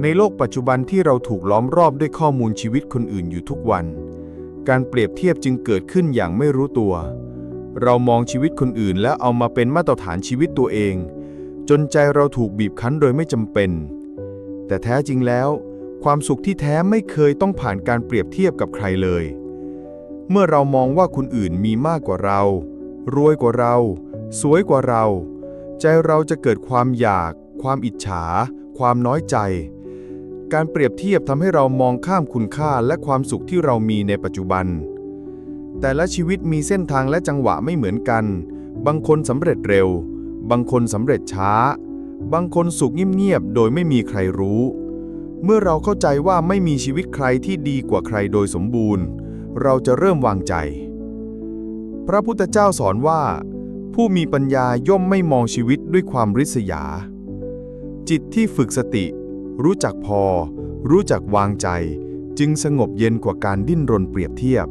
ในโลกปัจจุบันที่เราถูกล้อมรอบด้วยข้อมูลชีวิตคนอื่นอยู่ทุกวัน การเปรียบเทียบจึงเกิดขึ้นอย่างไม่รู้ตัว เรามองชีวิตคนอื่นแล้วเอามาเป็นมาตรฐานชีวิตตัวเอง จนใจเราถูกบีบคั้นโดยไม่จำเป็น แต่แท้จริงแล้ว ความสุขที่แท้ไม่เคยต้องผ่านการเปรียบเทียบกับใครเลย เมื่อเรามองว่าคนอื่นมีมากกว่าเรา รวยกว่าเรา สวยกว่าเรา ใจเราจะเกิดความอยาก ความอิจฉา ความน้อยใจ การเปรียบเทียบทำให้เรามองข้ามคุณค่าและความสุขที่เรามีในปัจจุบัน แต่ละชีวิตมีเส้นทางและจังหวะไม่เหมือนกัน บางคนสำเร็จเร็ว บางคนสำเร็จช้า บางคนสุขเงียบๆโดยไม่มีใครรู้ เมื่อเราเข้าใจว่าไม่มีชีวิตใครที่ดีกว่าใครโดยสมบูรณ์ เราจะเริ่มวางใจ พระพุทธเจ้าสอนว่า ผู้มีปัญญาย่อมไม่มองชีวิตด้วยความริษยา จิตที่ฝึกสติ รู้จักพอ รู้จักวางใจ จึงสงบเย็นกว่าการดิ้นรนเปรียบเทียบ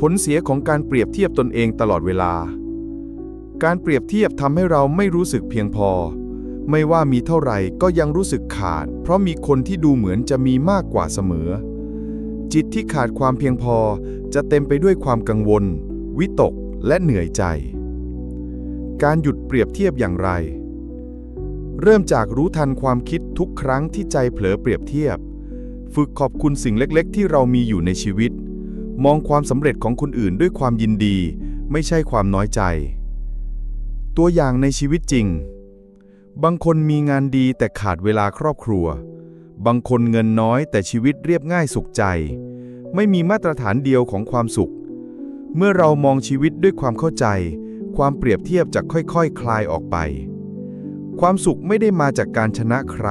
ผลเสียของการเปรียบเทียบตนเองตลอดเวลา การเปรียบเทียบทำให้เราไม่รู้สึกเพียงพอ ไม่ว่ามีเท่าไหร่ก็ยังรู้สึกขาด เพราะมีคนที่ดูเหมือนจะมีมากกว่าเสมอ จิตที่ขาดความเพียงพอจะเต็มไปด้วยความกังวล วิตกและเหนื่อยใจ การหยุดเปรียบเทียบอย่างไร เริ่มจากรู้ทันความคิดทุกครั้งที่ใจเผลอเปรียบเทียบ ฝึกขอบคุณสิ่งเล็กๆ ที่เรามีอยู่ในชีวิต มองความสำเร็จของคนอื่นด้วยความยินดี ไม่ใช่ความน้อยใจ ตัวอย่างในชีวิตจริง บางคนมีงานดีแต่ขาดเวลาครอบครัว บางคนเงินน้อยแต่ชีวิตเรียบง่ายสุขใจ ไม่มีมาตรฐานเดียวของความสุข เมื่อเรามองชีวิตด้วยความเข้าใจ ความเปรียบเทียบจะค่อยๆคคลายออกไป ความสุขไม่ได้มาจากการชนะใคร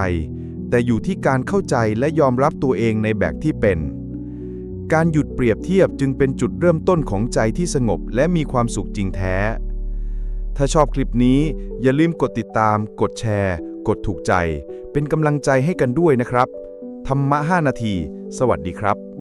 แต่อยู่ที่การเข้าใจและยอมรับตัวเองในแบบที่เป็น การหยุดเปรียบเทียบจึงเป็นจุดเริ่มต้นของใจที่สงบและมีความสุขจริงแท้ ถ้าชอบคลิปนี้อย่าลืมกดติดตาม กดแชร์ กดถูกใจ เป็นกำลังใจให้กันด้วยนะครับ ธรรมะ 5 นาที สวัสดีครับ